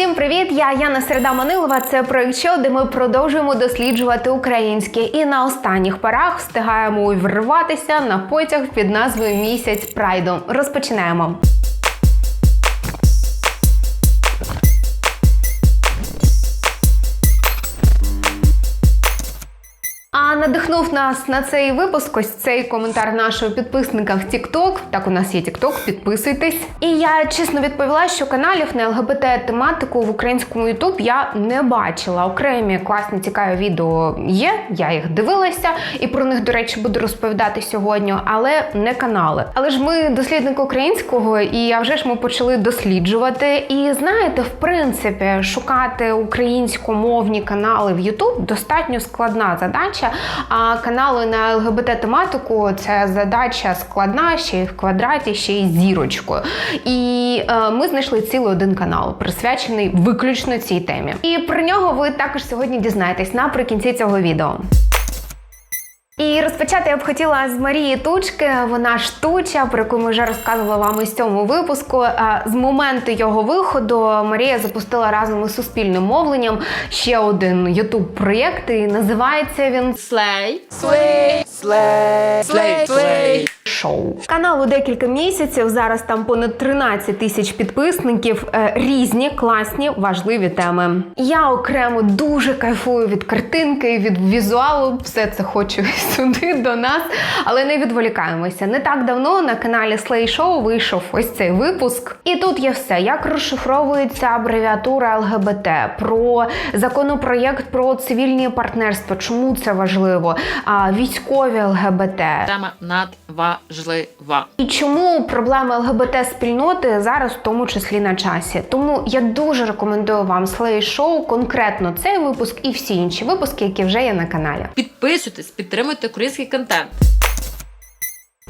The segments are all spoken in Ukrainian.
Всім привіт! Я Яна Середа Манилова. Це проект «Що», де ми продовжуємо досліджувати українське. І на останніх парах встигаємо вирватися на потяг під назвою Місяць Прайду. Розпочинаємо. Надихнув нас на цей випуск ось цей коментар нашого підписника в TikTok. Так, у нас є TikTok, підписуйтесь. І я чесно відповіла, що каналів на ЛГБТ тематику в українському YouTube я не бачила. Окремі класні цікаві відео є. Я їх дивилася, і про них, до речі, буду розповідати сьогодні, але не канали. Але ж ми дослідник українського, і а вже ж ми почали досліджувати. І знаєте, в принципі, шукати українськомовні канали в YouTube достатньо складна задача. А канали на ЛГБТ тематику це задача складна, ще й в квадраті, ще й зірочкою. І е, ми знайшли цілий один канал, присвячений виключно цій темі. І про нього ви також сьогодні дізнаєтесь наприкінці цього відео. І розпочати я б хотіла з Марії Тучки. Вона ж туча, про яку ми вже розказували вам із цьому випуску. З моменту його виходу Марія запустила разом із суспільним мовленням ще один ютуб проєкт. І називається він Слей. Слей. Слей. Слей. Slay. Шоу. Каналу декілька місяців. Зараз там понад 13 тисяч підписників. Е, Різні, класні, важливі теми. Я окремо дуже кайфую від картинки, від візуалу. Все це хочу сюди до нас, але не відволікаємося. Не так давно на каналі Slay Show вийшов ось цей випуск. І тут є все: як розшифровується абревіатура ЛГБТ, про законопроєкт про цивільні партнерства. Чому це важливо? А військові ЛГБТ. Тема надважлива. І чому проблема ЛГБТ спільноти зараз в тому числі на часі? Тому я дуже рекомендую вам слей шоу, конкретно цей випуск і всі інші випуски, які вже є на каналі. Підписуйтесь, підтримуйте український контент.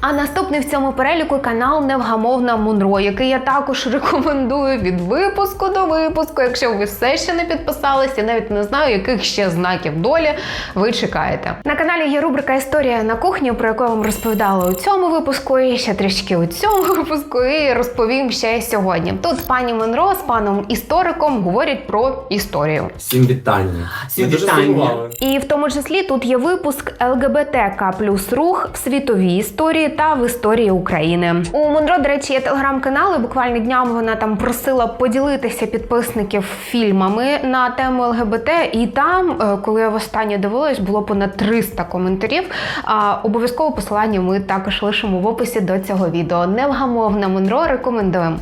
А наступний в цьому переліку канал Невгамовна Монро, який я також рекомендую від випуску до випуску. Якщо ви все ще не підписались, я навіть не знаю, яких ще знаків долі ви чекаєте. На каналі є рубрика Історія на кухні, про яку я вам розповідала у цьому випуску, і ще трішки у цьому випуску, і розповім ще сьогодні. Тут пані Монро з паном істориком говорять про історію. Всім вітання. Всім вітання. І в тому числі тут є випуск ЛГБТК плюс рух в світовій історії та в історії України. У Монро, до речі, є телеграм-канал. і Буквально днями вона там просила поділитися підписників фільмами на тему ЛГБТ. І там, е, коли я востаннє дивилась, було понад 300 коментарів. А обов'язково посилання ми також лишимо в описі до цього відео. Невгамовна Монро рекомендуємо.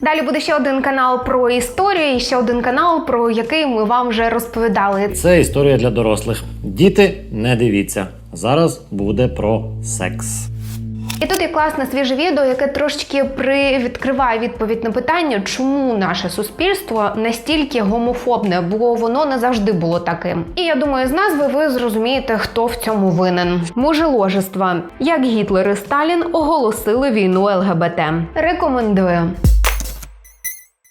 Далі буде ще один канал про історію, і ще один канал, про який ми вам вже розповідали. Це історія для дорослих. Діти, не дивіться. Зараз буде про секс. І тут є класне свіже відео, яке трошечки відкриває відповідь на питання, чому наше суспільство настільки гомофобне, бо воно не завжди було таким. І я думаю, з назви ви зрозумієте, хто в цьому винен. Мужеложество. Як Гітлер і Сталін оголосили війну ЛГБТ. Рекомендую.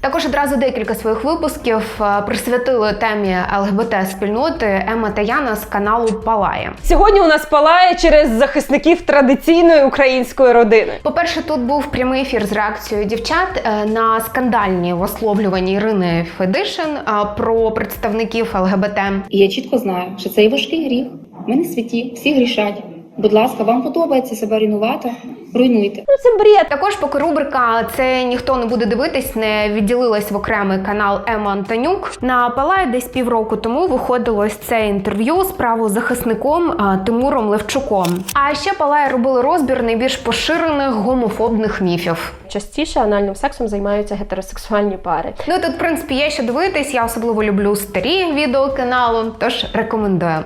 Також одразу декілька своїх випусків е, присвятили темі ЛГБТ спільноти Ема та Яна з каналу Палає. Сьогодні у нас палає через захисників традиційної української родини. По-перше, тут був прямий ефір з реакцією дівчат е, на скандальні висловлювання Ірини Федишин е, про представників ЛГБТ. І я чітко знаю, що це є важкий гріх. Ми не святі, всі грішать. Будь ласка, вам подобається себе руйнувати? Руйнуйте. Ну це бред. Також, поки рубрика це ніхто не буде дивитись, не відділилась в окремий канал Ема Антонюк. На Палай десь півроку тому виходило ось це інтерв'ю з правозахисником Тимуром Левчуком. А ще Палай робили розбір найбільш поширених гомофобних міфів. Частіше анальним сексом займаються гетеросексуальні пари. Ну тут, в принципі, є що дивитись. Я особливо люблю старі відео каналу, тож рекомендую.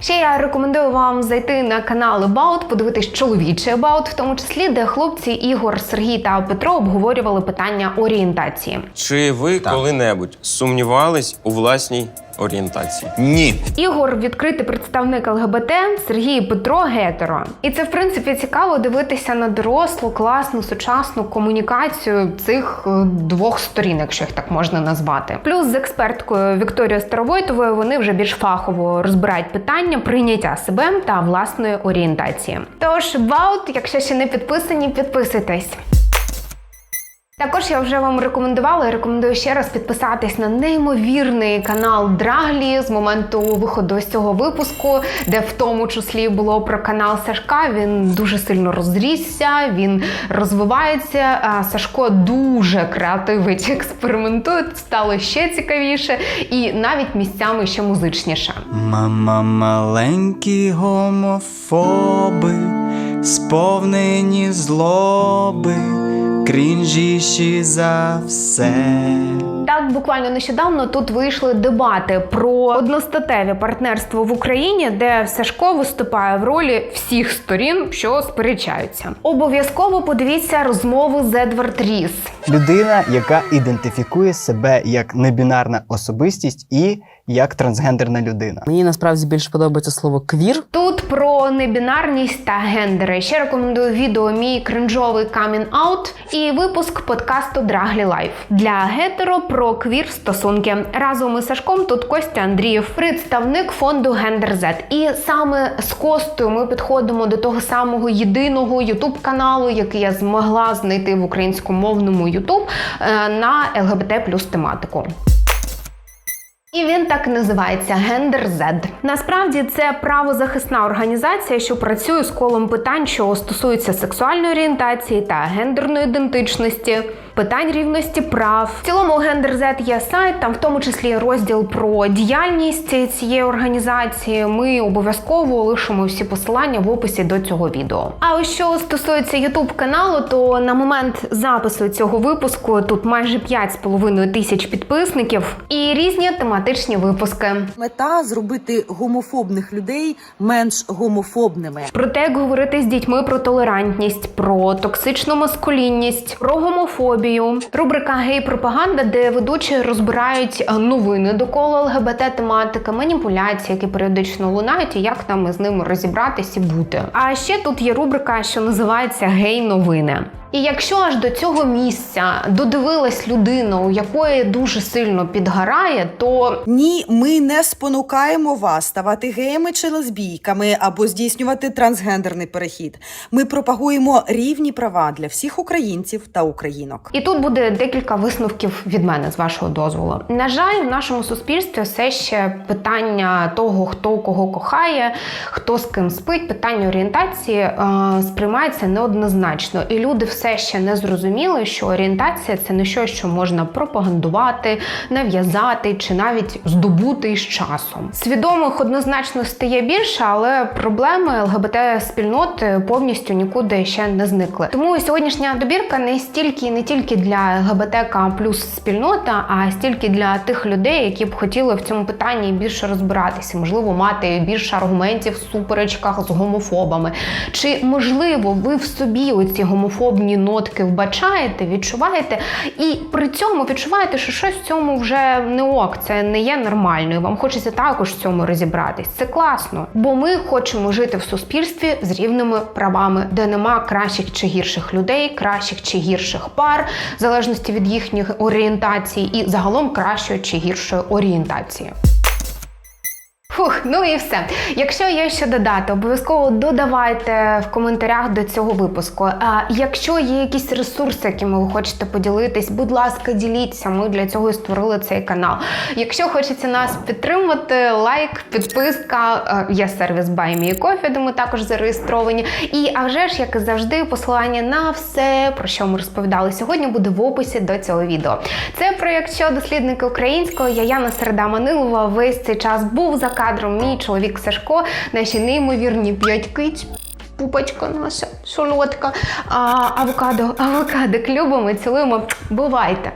Ще я рекомендую вам зайти на канал About, подивитись чоловічий About, в тому числі, де хлопці Ігор, Сергій та Петро обговорювали питання орієнтації. Чи ви коли-небудь сумнівались у власній орієнтації? Ні. Ігор відкритий представник ЛГБТ, Сергій Петро гетеро. І це в принципі цікаво дивитися на дорослу, класну, сучасну комунікацію цих е, двох сторін, якщо їх так можна назвати. Плюс з експерткою Вікторією Старовойтовою вони вже більш фахово розбирають питання прийняття себе та власної орієнтації. Тож, Баут, якщо ще не підписані, підписуйтесь. Також я вже вам рекомендувала і рекомендую ще раз підписатись на неймовірний канал Драглі з моменту виходу з цього випуску, де в тому числі було про канал Сашка. Він дуже сильно розрісся, він розвивається. Сашко дуже креативить, експериментує, стало ще цікавіше і навіть місцями ще музичніше. Мама маленькі гомофоби, сповнені злоби, крінжіші за все. Так, буквально нещодавно тут вийшли дебати про одностатеве партнерство в Україні, де Сашко виступає в ролі всіх сторін, що сперечаються. Обов'язково подивіться розмову з Едвард Ріс. Людина, яка ідентифікує себе як небінарна особистість і як трансгендерна людина. Мені насправді більше подобається слово квір. Тут про небінарність та гендери. Ще рекомендую відео мій кринжовий камін аут і випуск подкасту Драглі Лайф для гетеро про квір стосунки. Разом із Сашком тут Костя Андрієв, представник фонду Гендер Z. І саме з Костою ми підходимо до того самого єдиного ютуб каналу, який я змогла знайти в українськомовному Ютуб на ЛГБТ плюс тематику. І він так і називається Гендер Z. Насправді це правозахисна організація, що працює з колом питань, що стосуються сексуальної орієнтації та гендерної ідентичності, питань рівності прав. В цілому Гендер Z є сайт, там в тому числі розділ про діяльність цієї організації. Ми обов'язково лишимо всі посилання в описі до цього відео. А ось що стосується Ютуб каналу, то на момент запису цього випуску тут майже 5,5 тисяч підписників і різні тематичні випуски. Мета зробити гомофобних людей менш гомофобними. Про те, як говорити з дітьми про толерантність, про токсичну маскулінність, про гомофобію. Рубрика Гей-пропаганда, де ведучі розбирають е, новини довкола ЛГБТ тематики, маніпуляції, які періодично лунають, і як нам з ними розібратись і бути. А ще тут є рубрика, що називається Гей-новини. І якщо аж до цього місця додивилась людина, у якої дуже сильно підгорає, то Ні, ми не спонукаємо вас ставати геями чи лесбійками або здійснювати трансгендерний перехід. Ми пропагуємо рівні права для всіх українців та українок. І тут буде декілька висновків від мене з вашого дозволу. На жаль, в нашому суспільстві все ще питання того, хто кого кохає, хто з ким спить, питання орієнтації е, сприймається неоднозначно, і люди все ще не зрозуміли, що орієнтація це не щось, що можна пропагандувати, нав'язати чи навіть здобути з часом. Свідомих однозначно стає більше, але проблеми ЛГБТ спільноти повністю нікуди ще не зникли. Тому сьогоднішня добірка не стільки не тільки для ЛГБТК плюс спільнота, а стільки для тих людей, які б хотіли в цьому питанні більше розбиратися, можливо, мати більше аргументів в суперечках з гомофобами. Чи можливо ви в собі оці гомофобні нотки вбачаєте, відчуваєте, і при цьому відчуваєте, що щось в цьому вже не ок, це не є нормально. і Вам хочеться також в цьому розібратись. Це класно, бо ми хочемо жити в суспільстві з рівними правами, де нема кращих чи гірших людей, кращих чи гірших пар, в залежності від їхніх орієнтацій, і загалом кращої чи гіршої орієнтації. Фух, ну і все. Якщо є що додати, обов'язково додавайте в коментарях до цього випуску. А якщо є якісь ресурси, якими ви хочете поділитись, будь ласка, діліться. Ми для цього і створили цей канал. Якщо хочеться нас підтримати, лайк, підписка, е, є сервіс BuyMeCoffee, де ми також зареєстровані. І а вже ж, як і завжди, посилання на все, про що ми розповідали сьогодні, буде в описі до цього відео. Це проєкт що дослідники українського. Я Яна Середа Манилова. Весь цей час був за кадром мій чоловік Сашко, наші неймовірні п'ять киць. Пупочка наша, солодка, а, авокадо, авокадик любимо, цілуємо. Бувайте!